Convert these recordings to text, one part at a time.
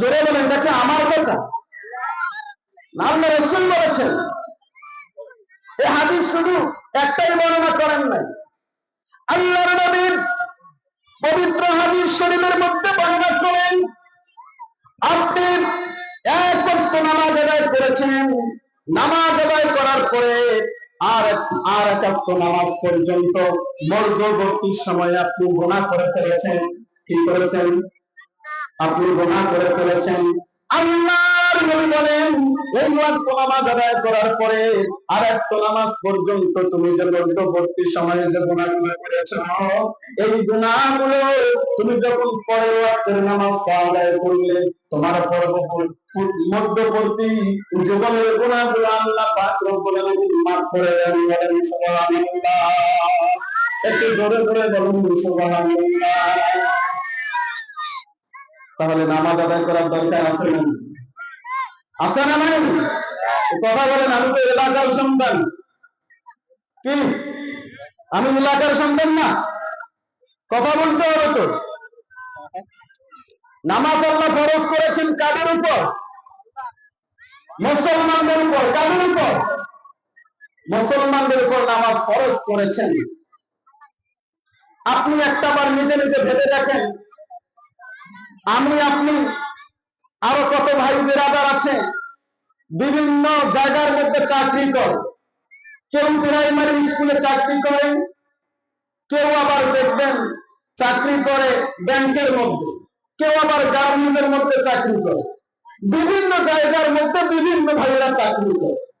জোরে বলেন আমার কথা। রসুল বলেছেন এই হাদিস শুধু একটাই বর্ণনা করেন নাই। আল্লাহর নবীর পবিত্র হাদিস শরীফের মধ্যে বর্ণনা করেন, আপনি এক ওয়াক্ত নামাজ আদায় করেছেন, নামাজ আদায় করার পরে আর আর এক ওয়াক্ত নামাজ পর্যন্ত মধ্যবর্তী সময়ে আপনি গোনা করে ফেলেছেন, কি করেছেন? আপনি গোনা করে ফেলেছেন। আল্লাহর নবী বলেন, এই ওয়াক্ত নামাজ আদায় করার পরে আর এক নামাজ পর্যন্ত তুমি যে মধ্যবর্তী সময়ে যে গুণাগুলো করেছ, এই গুণাগুলো তুমি যখন পরের ওয়াক্তের নামাজ আদায় করলে, তোমার মধ্যবর্তী জীবনের গুণাগুলো আল্লাহ পাক রব্বুল আলামিন মাফ করে দেন। বলেন, সুবহানাল্লাহ। একটু জোরে জোরে বলুন, সুবহানাল্লাহ। তাহলে নামাজ আদায় করার দরকার আছে না আছে না নাই? কথা বলেন, আমি তো এলাকার সন্তান। কি? আমি এলাকার সন্তান না? কথা বলতে হবে তো। নামাজ আল্লাহ ফরজ করেছেন কাদের উপর? মুসলমানদের উপর, কাদের উপর? মুসলমানদের উপর নামাজ ফরজ করেছেন। আপনি একটা বার নিজে নিজে ভেবে দেখেন। আমি, আপনি, আরও কত ভাই বেরাদার আছে? বিভিন্ন জায়গার মধ্যে চাকরি করে। কেউ প্রাইমারি স্কুলে চাকরি করে, কেউ আবার দেখবেন চাকরি করে ব্যাংকের মধ্যে, কেউ আবার গার্মেন্টের মধ্যে চাকরি করে। বিভিন্ন জায়গার মধ্যে বিভিন্ন ভাইয়েরা চাকরি করে।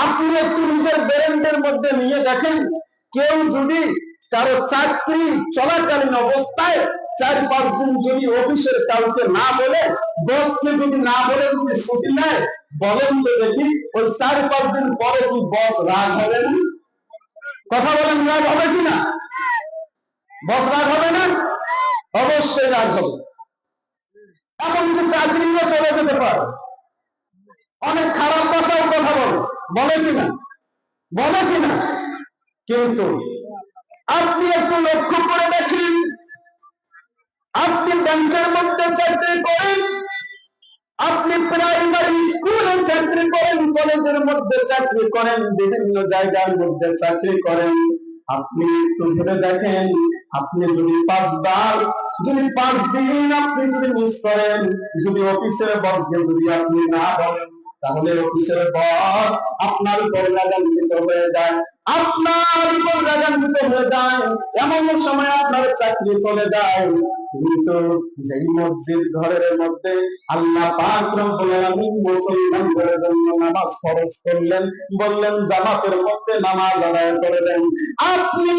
আপনি একটু নিজের ব্রেন্ডের মধ্যে নিয়ে দেখেন, কেউ যদি কারও চাকরি চলাকালীন অবস্থায় চার, পাঁচ দিন যদি অফিসের কাউকে না বলে, বসকে যদি না বলে যদি ছুটি নেয়, বলেন তো দেখি, ওই চার, পাঁচ দিন পরে কি বস রাগ হবে না? কথা বলেন, রাগ হবে কিনা বস রাগ হবে না? অবশ্যই রাগ হবে। এমনকি চাকরিও চলে যেতে পারে। অনেক খারাপ ভাষাও কথা বলে। বলে কিনা বলে কিনা কিন্তু আপনি একটু লক্ষ্য করে দেখেন আপনি ব্যাংকের মধ্যে চাকরি করেন, আপনি প্রাইমারি স্কুলে চাকরি করেন, কলেজের মধ্যে চাকরি করেন, বিভিন্ন জায়গার মধ্যে চাকরি করেন। আপনি একটু ভেবে দেখেন, আপনি যদি পাঁচবার, যদি পাঁচ দিন আপনি যদি মিস করেন, যদি অফিসের বসকে যদি আপনি না বলেন, তাহলে অফিসের বস আপনার উপর রাগান্বিত হয়ে যায়। আপনার উপর হয়ে যায়, এমন সময় আপনার চাকরি চলে যায়। কিন্তু যেই মসজিদ ঘরের মধ্যে আল্লাহ পাক রব্বুল আলামিন মুসলমানদের জন্য নামাজ ফরজ করলেন, বললেন, জামাতের মধ্যে নামাজ আদায় করে দেন। আপনি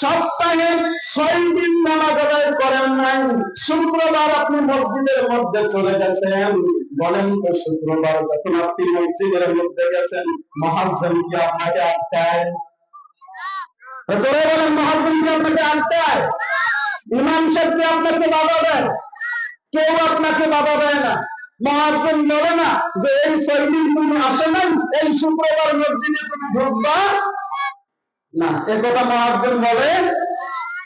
সপ্তাহে ছয় দিন নামাজ আদায় করেন নাই, শুক্রবার আপনি মসজিদের মধ্যে চলে গেছেন। বলেন তো শুক্রবার, যখন আপনি মসজিদের মধ্যে গেছেন, মহাজ্জম কি আপনাকে আটকায়? বলেন মহাজ্জম কি আপনাকে আটকায়? ইমাম সাহেব আপনাকে কেউ আপনাকে দেয় না। মহাজন বলে না যে এই তুমি আসে এই শুক্রবার মসজিদে তুমি ঢুকবা? না, এ কথা মহাজন বলে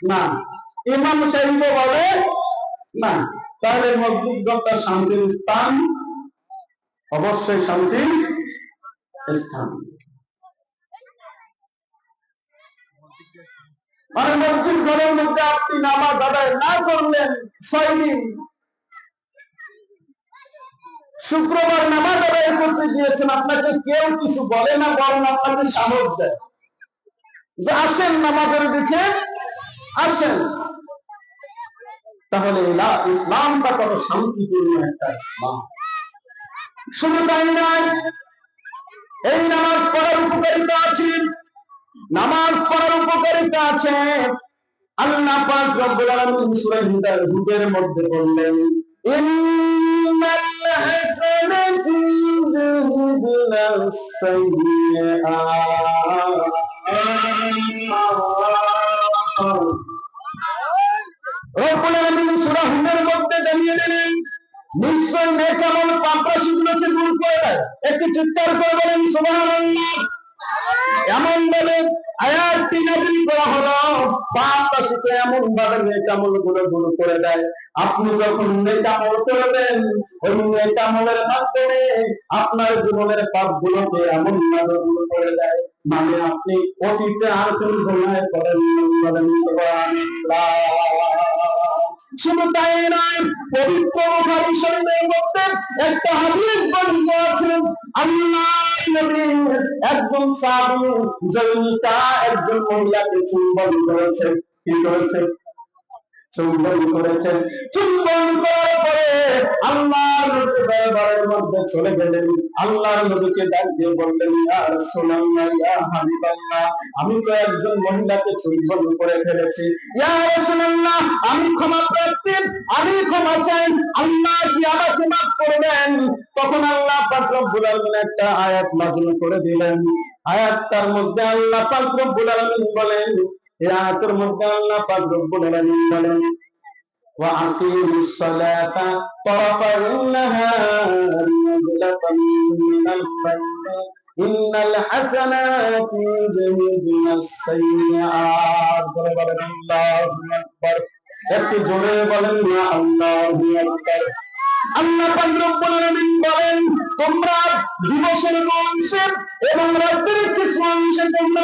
না। ইমাম সাহেব বলে না। তাহলে মসজিদ ঘরটা শান্তির স্থান, অবশ্যই শান্তির স্থান। মানে মসজিদ ঘরের মধ্যে আপনি নামাজ আদায় না করলেন, ছয় দিন। শুক্রবার নামাজ আদায় করতে গিয়েছেন, আপনাকে কেউ কিছু বলে না, বরং আপনাকে সাহস দেয়। যে আসেন নামাজের দিকে, আসেন। তাহলে ইসলামটা কত শান্তিপূর্ণ একটা ইসলাম। শুধু তাই নয়, এই নামাজ পড়ার উপকারিতা আছে। নামাজ পড়ার উপকারিতা আছে। আল্লাহ পাক রব্বুল আলামিন সূরা হিদার মধ্যে বললেন, ইন্নাল নিশ্চয় নেক আমল পাপরাশিগুলোকে দূর করে দেয়। একটু চিৎকার করে বলেন, সুবহানাল্লাহ। এমন আয়াতটি করা হলো এমন ভাবে নেকামলগুলো দূর করে দেয়। আপনি যখন নেকামল করবেন, ওই নেকামলের মাধ্যমে আপনার জীবনের পাপ গুলোকে এমন ভাবে দূর করে দেয় মানে আপনি অতীতে আর কোন করেন বলেন, সুবহানাল্লাহ। শুধু তাই নয় পবিত্র একজন সাহাবী জৈনিকা একজন মহিলাকে চুম্বন করেছে কি করেছে? চুম্বন করেছেন চুম্বন করার পরে আল্লাহর নবী দরবারের মধ্যে চলে গেলেন। আল্লাহর নবীকে ডাক দিয়ে বললেন, ইয়া রাসূলুল্লাহ, ইয়া হাবিবাল্লাহ, আমি তো একজন মহিলাকে চুম্বন করে ফেলেছি। ইয়া রাসূলুল্লাহ, আমি ক্ষমা প্রার্থী, আমি ক্ষমা চাই। আল্লাহ কি আমাকে মাফ করবেন? তখন আল্লাহ পাক রব্বুল আলামিন একটা আয়াত নাযিল করে দিলেন। আয়াতটার মধ্যে আল্লাহ পাক রব্বুল আলামিন বলেন একটু জোরে বলেন বলেন তোমরা দিবসের অংশে এবং কিছু অংশে তোমরা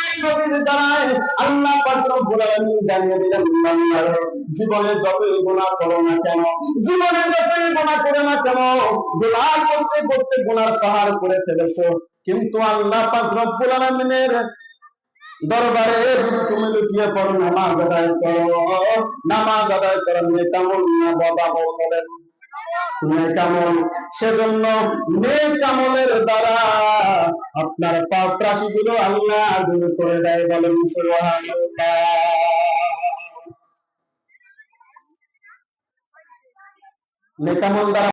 নবীর দ্বারায় আল্লাহ জানিয়ে দিলেন জীবনে যতই গুনাহ করো না কেন, জীবনে যতই গুনাহ করো না কেন, গুনাহ করতে করতে গুনার পাহাড় করে ফেলেছো। কিন্তু আল্লাহ পাক রব্বুল দরবারে তুমি লুটিয়ে পড়ো, নামাজ আদায় করো। নামাজ আদায় করো নেকামল না বাবা বলেন নেকামল সেজন্য নেকামলের দ্বারা আপনার পাপ রাশি গুলো আল্লাহ দূর করে দেয় বলেন নেকামল দ্বারা